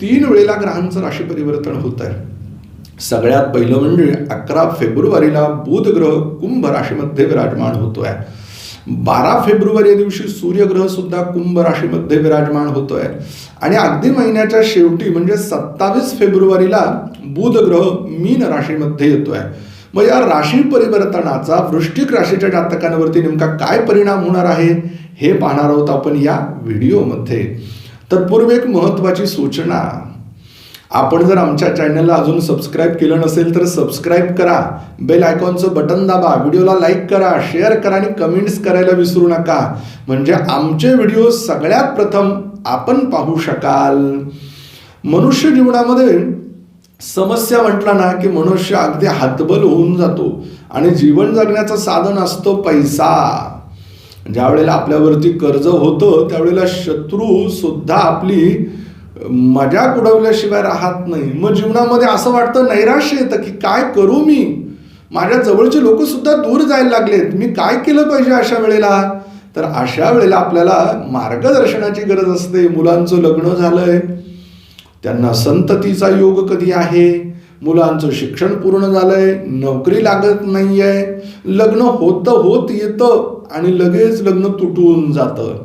तीन वेळेला ग्रहांचं राशी परिवर्तन होत आहे सगळ्यात पहिलं म्हणजे अकरा फेब्रुवारीला बुध ग्रह कुंभ राशीमध्ये विराजमान होतोय. बारा फेब्रुवारी या दिवशी सूर्यग्रह सुद्धा कुंभ राशीमध्ये विराजमान होतोय. आणि अगदी महिन्याच्या शेवटी म्हणजे सत्तावीस फेब्रुवारीला बुध ग्रह मीन राशीमध्ये येतोय. मग या राशी परिवर्तनाचा वृष्टिक राशीच्या जातकांवरती नेमका काय परिणाम होणार आहे हे पाहणार आहोत आपण या व्हिडिओमध्ये. तत्पूर्वी एक महत्त्वाची सूचना. आपण जर आमच्या चॅनलला अजून सबस्क्राईब केलं नसेल तर सबस्क्राईब करा. बेल आयकॉनचं बटन दाबा. व्हिडिओला लाईक करा शेअर करा आणि कमेंट्स करायला विसरू नका. म्हणजे आमचे व्हिडिओ सगळ्यात प्रथम आपण पाहू शकाल. मनुष्य जीवनामध्ये समस्या म्हटला ना की मनुष्य अगदी हातबल होऊन जातो. आणि जीवन जगण्याचं साधन असतं पैसा. ज्या वेळेला आपल्यावरती कर्ज होतं त्यावेळेला शत्रू सुद्धा आपली मजाक उडवल्याशिवाय राहत नाही. मग जीवनामध्ये असं वाटतं नैराश्य येतं की काय करू मी? माझ्या जवळचे लोक सुद्धा दूर जायला लागलेत. मी काय केलं पाहिजे अशा वेळेला? तर अशा वेळेला आपल्याला मार्गदर्शनाची गरज असते. मुलांचं लग्न झालंय. त्यांना संततीचा योग कधी आहे? मुलांचं शिक्षण पूर्ण झालंय नोकरी लागत नाहीये लग्न होतं होत येतं आणि लगेच लग्न तुटून जातं.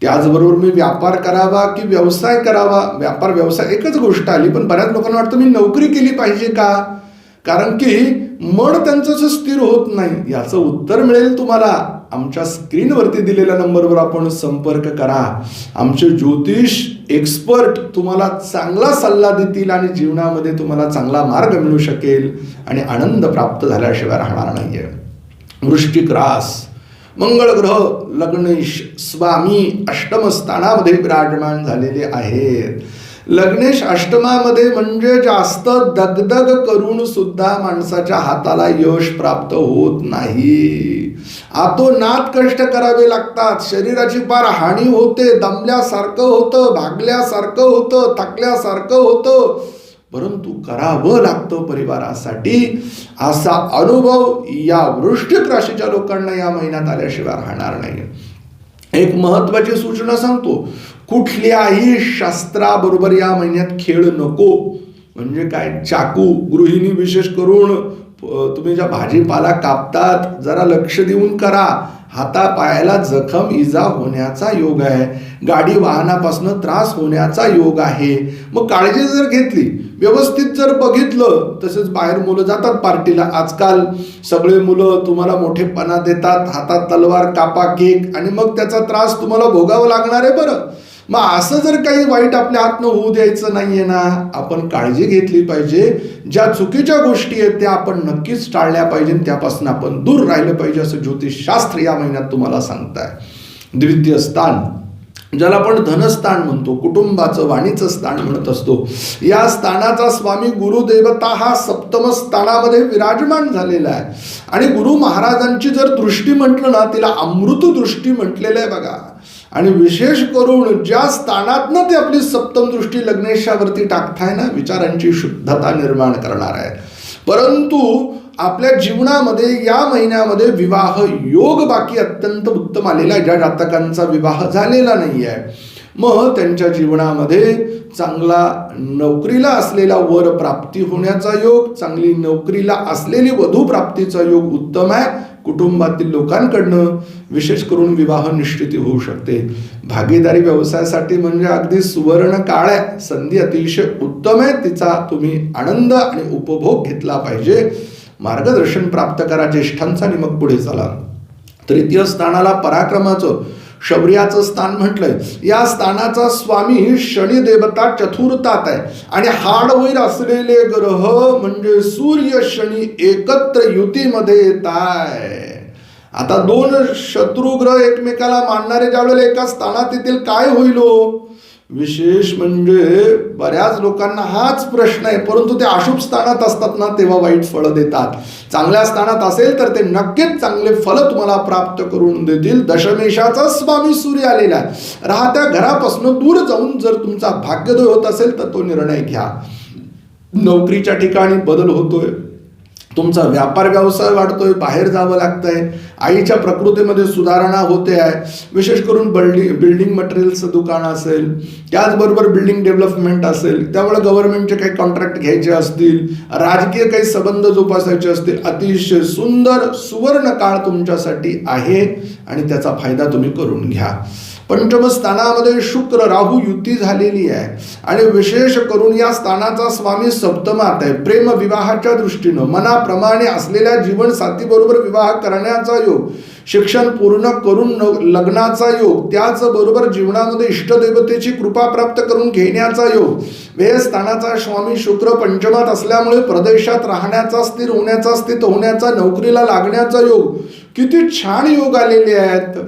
त्याचबरोबर मी व्यापार करावा की व्यवसाय करावा? व्यापार व्यवसाय एकच गोष्ट आली पण बऱ्याच लोकांना वाटतं मी नोकरी केली पाहिजे का? कारण की मन त्यांचं स्थिर होत नाही. याचं उत्तर मिळेल तुम्हाला. आमच्या स्क्रीनवरती दिलेल्या नंबरवर आपण संपर्क करा. आमचे ज्योतिष एक्सपर्ट तुम्हाला चांगला सल्ला देतील आणि जीवनामध्ये तुम्हाला चांगला मार्ग मिळू शकेल आणि आनंद प्राप्त झाल्याशिवाय राहणार नाहीये. वृष्टिक रास मंगळ ग्रह लग्नेश स्वामी अष्टम स्थानामध्ये विराजमान झालेले आहेत. लग्नेश अष्टमामध्ये म्हणजे जास्त दगदग करून सुद्धा माणसाच्या हाताला यश प्राप्त होत नाही. आतोनात कष्ट करावे लागतात. शरीराची फार हानी होते. दमल्यासारखं होतं भागल्यासारखं होतं थकल्यासारखं होतं. परंतु करावं लागतं परिवारासाठी. असा अनुभव या वृश्चिक राशीच्या लोकांना या महिन्यात आल्याशिवाय राहणार नाही. एक महत्वाची सूचना सांगतो. कुठल्याही शास्त्राबरोबर या महिन्यात खेळ नको. म्हणजे काय? चाकू गृहिणी विशेष करून तुम्ही ज्या भाजीपाला कापतात जरा लक्ष देऊन करा. हाता पायाला जखम इजा होण्याचा योग आहे. गाडी वाहनापासून त्रास होण्याचा योग आहे. मग काळजी जर घेतली व्यवस्थित जर बघितलं तसेच बाहेर मुलं जातात पार्टीला आजकाल. सगळे मुलं तुम्हाला मोठेपणा देतात हातात तलवार कापा केक आणि मग त्याचा त्रास तुम्हाला भोगावा लागणार आहे बरं. मग असं जर काही वाईट आपल्या हातनं होऊ द्यायचं नाहीये ना आपण काळजी घेतली पाहिजे. ज्या चुकीच्या गोष्टी आहेत त्या आपण नक्कीच टाळल्या पाहिजे त्यापासून आपण दूर राहिलं पाहिजे असं ज्योतिषशास्त्र या महिन्यात तुम्हाला सांगताय. द्वितीय स्थान ज्याला आपण धनस्थान म्हणतो कुटुंबाचं वाणीचं स्थान म्हणत असतो. या स्थानाचा स्वामी गुरुदेवता हा सप्तम स्थानामध्ये विराजमान झालेला आहे. आणि गुरु महाराजांची जर दृष्टी म्हटलं ना तिला अमृत दृष्टी म्हटलेलं आहे बघा. आणि विशेष करून ज्या स्थानातनं ते आपली सप्तम दृष्टी लग्नेशावरती टाकताय ना विचारांची शुद्धता निर्माण करणार आहे परंतु आपल्या जीवनामध्ये या महिन्यामध्ये विवाह योग बाकी अत्यंत उत्तम आलेला आहे. ज्या जातकांचा विवाह झालेला नाही आहे मग त्यांच्या जीवनामध्ये चांगला नोकरीला असलेला वर प्राप्ती होण्याचा योग चांगली नोकरीला असलेली वधू प्राप्तीचा योग उत्तम आहे. कुटुंबातील लोकांकडनं विशेष करून विवाह निश्चिती होऊ शकते. भागीदारी व्यवसायासाठी म्हणजे अगदी सुवर्ण काळ आहे संधी अतिशय उत्तम आहे. तिचा तुम्ही आनंद आणि उपभोग घेतला पाहिजे. मार्गदर्शन प्राप्त करा. ज्येष्ठांचा आणि मग पुढे चला. तृतीय स्थानाला पराक्रमाचं शौर्याचं स्थान म्हटलंय. या स्थानाचा स्वामी शनी देवता चतुर्थात आहे. आणि हाडवैर असलेले ग्रह म्हणजे सूर्य शनी एकत्र युतीमध्ये येत आहे. आता दोन शत्रुग्रह एकमेकाला मानणारे ज्यावेळेला एका स्थानात येतील काय होईल हो? विशेष म्हणजे बऱ्याच लोकांना हाच प्रश्न आहे. परंतु ते अशुभ स्थानात असतात ना तेव्हा वाईट फळं देतात. चांगल्या स्थानात असेल तर ते नक्कीच चांगले फल तुम्हाला प्राप्त करून देतील. दशमेशाचा स्वामी सूर्य आलेला आहे. राहत्या घरापासून दूर जाऊन जर तुमचा भाग्योदय होत असेल तर तो निर्णय घ्या. नोकरीच्या ठिकाणी बदल होतोय. तुमचा व्यापार व्यवसाय वाढतोय बाहेर जावं लागतंय आईच्या प्रकृतीमध्ये सुधारणा होते आहे. विशेष करून बिल्डिंग बिल्डिंग मटेरियलचं दुकान असेल त्याचबरोबर बिल्डिंग डेव्हलपमेंट असेल त्यामुळे गव्हर्नमेंटचे काही कॉन्ट्रॅक्ट घ्यायचे असतील राजकीय काही संबंध जोपासायचे असतील अतिशय सुंदर सुवर्ण काळ तुमच्यासाठी आहे आणि त्याचा फायदा तुम्ही करून घ्या. पंचम स्थानामध्ये शुक्र राहू युती झालेली आहे. आणि विशेष करून या स्थानाचा स्वामी सप्तमात आहे. प्रेम विवाहाच्या दृष्टीनं मनाप्रमाणे असलेल्या जीवनसाथीबरोबर विवाह करण्याचा योग शिक्षण पूर्ण करून लग्नाचा योग त्याचबरोबर जीवनामध्ये इष्टदैवतेची कृपा प्राप्त करून घेण्याचा योग वेळ स्थानाचा स्वामी शुक्र पंचमात असल्यामुळे प्रदेशात राहण्याचा स्थिर होण्याचा स्थित होण्याचा नोकरीला लागण्याचा योग किती छान योग आलेले आहेत.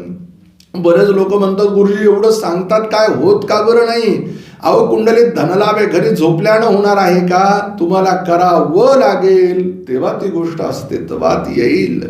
बरेच लोक म्हणतात गुरुजी एवढं सांगतात काय? होत का बरं नाही? अहो कुंडलीत धनलाभ आहे घरी झोपल्यानं होणार आहे का? तुम्हाला करावं लागेल. तेव्हा ती गोष्ट असते अस्तित्वात येईल.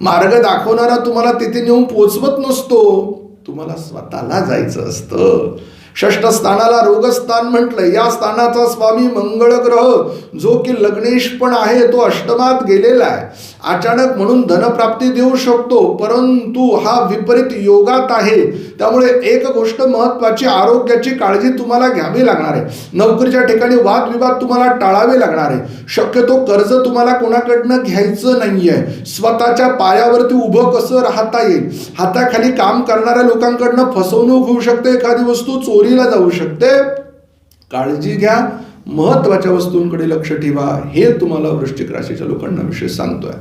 मार्ग दाखवणारा तुम्हाला तिथे नेऊन पोचवत नसतो. तुम्हाला स्वतःला जायचं असतं. षष्ठ स्थानाला रोगस्थान म्हटलं. या स्थानाचा स्वामी मंगळ ग्रह जो की लग्नेश पण आहे तो अष्टमात गेलेला आहे. अचानक म्हणून धनप्राप्ती देऊ शकतो परंतु हा विपरीत योगात आहे. त्यामुळे एक गोष्ट महत्वाची आरोग्याची काळजी तुम्हाला घ्यावी लागणार आहे. नोकरीच्या ठिकाणी वादविवाद तुम्हाला टाळावे लागणार आहे. शक्यतो कर्ज तुम्हाला कोणाकडनं घ्यायचं नाही आहे स्वतःच्या पायावरती उभं कसं राहता येईल? हाताखाली काम करणाऱ्या लोकांकडनं फसवणूक होऊ शकते. एखादी वस्तू चोरी चोरीला जाऊ शकते. काळजी घ्या. महत्त्वाच्या वस्तूंकडे लक्ष ठेवा. हे तुम्हाला वृश्चिक राशीच्या लोकांना विशेष सांगतोय.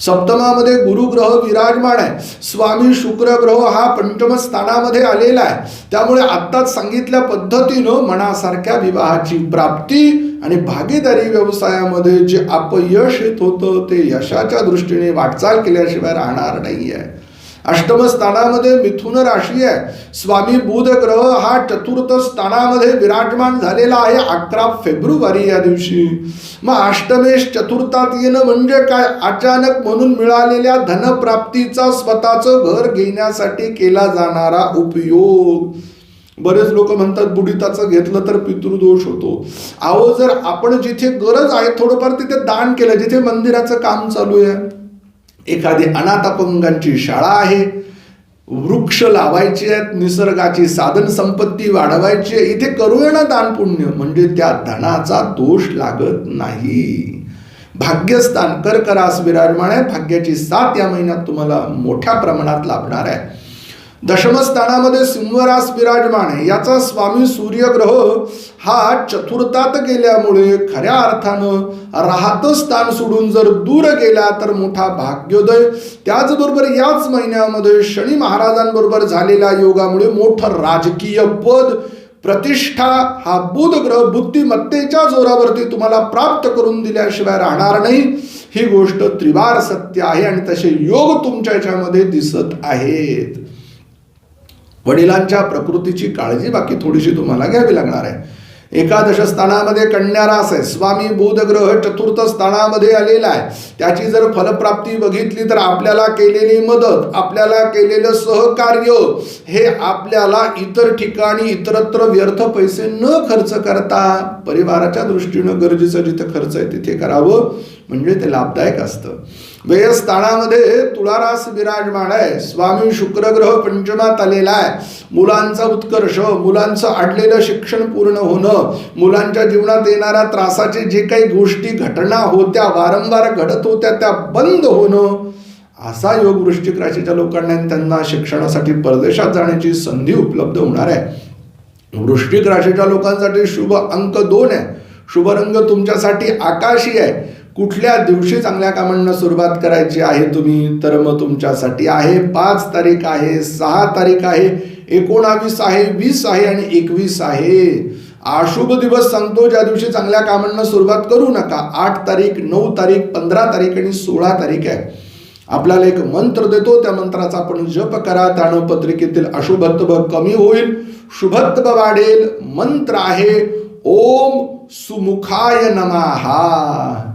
सप्तमामध्ये गुरुग्रह विराजमान आहे. स्वामी शुक्र ग्रह हा पंचम स्थानामध्ये आलेला आहे. त्यामुळे आत्ताच सांगितल्या पद्धतीनं मनासारख्या विवाहाची प्राप्ती आणि भागीदारी व्यवसायामध्ये जे अपयश येत होतं ते यशाच्या दृष्टीने वाटचाल केल्याशिवाय राहणार नाही आहे अष्टम स्थानामध्ये मिथुन राशी आहे. स्वामी बुध ग्रह हा चतुर्थ स्थानामध्ये विराजमान झालेला आहे अकरा फेब्रुवारी या दिवशी. मग अष्टमेश चतुर्थात येणं म्हणजे काय? अचानक म्हणून मिळालेल्या धनप्राप्तीचा स्वतःचं घर घेण्यासाठी केला जाणारा उपयोग. बरेच लोक म्हणतात बुडिताचं घेतलं तर पितृदोष होतो. अहो जर आपण जिथे गरज आहे थोडंफार तिथे दान केलं जिथे मंदिराचं काम चालू आहे एखादी अनाथ अपंगांची शाळा आहे वृक्ष लावायचे आहेत निसर्गाची साधन संपत्ती वाढवायची आहे इथे करूया ना दानपुण्य म्हणजे त्या धनाचा दोष लागत नाही. भाग्यस्थान कर्करास विराजमान आहे. भाग्याची साथ या महिन्यात तुम्हाला मोठ्या प्रमाणात लाभणार आहे. दशमस्थानामध्ये सिंहरास विराजमान आहे. याचा स्वामी सूर्यग्रह हा चतुर्थात गेल्यामुळे खऱ्या अर्थानं राहतं स्थान सोडून जर दूर गेला तर मोठा भाग्योदय. त्याचबरोबर याच महिन्यामध्ये शनी महाराजांबरोबर झालेल्या योगामुळे मोठं राजकीय पद प्रतिष्ठा हा बुध ग्रह बुद्धिमत्तेच्या जोरावरती तुम्हाला प्राप्त करून दिल्याशिवाय राहणार नाही. ही गोष्ट त्रिवार सत्य आहे आणि तसे योग तुमच्या याच्यामध्ये दिसत आहेत. वडिलांच्या प्रकृतीची काळजी बाकी थोडीशी तुम्हाला घ्यावी लागणार आहे. एकादश स्थानामध्ये कन्यारास आहे. स्वामी बुध ग्रह चतुर्थ स्थानामध्ये आलेला आहे. त्याची जर फलप्राप्ती बघितली तर आपल्याला केलेली मदत आपल्याला केलेलं सहकार्य हे आपल्याला इतर ठिकाणी इतरत्र व्यर्थ पैसे न खर्च करता परिवाराच्या दृष्टीनं गरजेचं जिथे खर्च आहे तिथे करावं. म्हणजे ते लाभदायक असतं. व्ययस्थानामध्ये तुळारास विराजमान आहे. स्वामी शुक्रग्रह पंचमात आलेला आहे. मुलांचा उत्कर्ष मुलांचं अडलेलं शिक्षण पूर्ण होणं मुलांच्या जीवनात येणाऱ्या त्रासाचे जे काही गोष्टी घटना होत्या वारंवार घडत होत्या त्या बंद होणं असा योग वृश्चिक राशीच्या लोकांना आणि त्यांना शिक्षणासाठी परदेशात जाण्याची संधी उपलब्ध होणार आहे. वृश्चिक राशीच्या लोकांसाठी शुभ अंक दोन आहे. शुभ रंग तुमच्यासाठी आकाशी आहे. कुठल्या दिवशी चांगल्या कामांना सुरुवात करायची आहे तुम्ही? तर मग तुमच्यासाठी आहे पाच तारीख आहे सहा तारीख आहे एकोणावीस आहे वीस आहे आणि एकवीस आहे. अशुभ दिवस सांगतो ज्या दिवशी चांगल्या कामांना सुरुवात करू नका. आठ तारीख नऊ तारीख पंधरा तारीख आणि सोळा तारीख आहे. आपल्याला एक मंत्र देतो त्या मंत्राचा आपण जप करा. त्यानं पत्रिकेतील अशुभत्व कमी होईल शुभत्व वाढेल. मंत्र आहे ओम सुमुखाय नमहा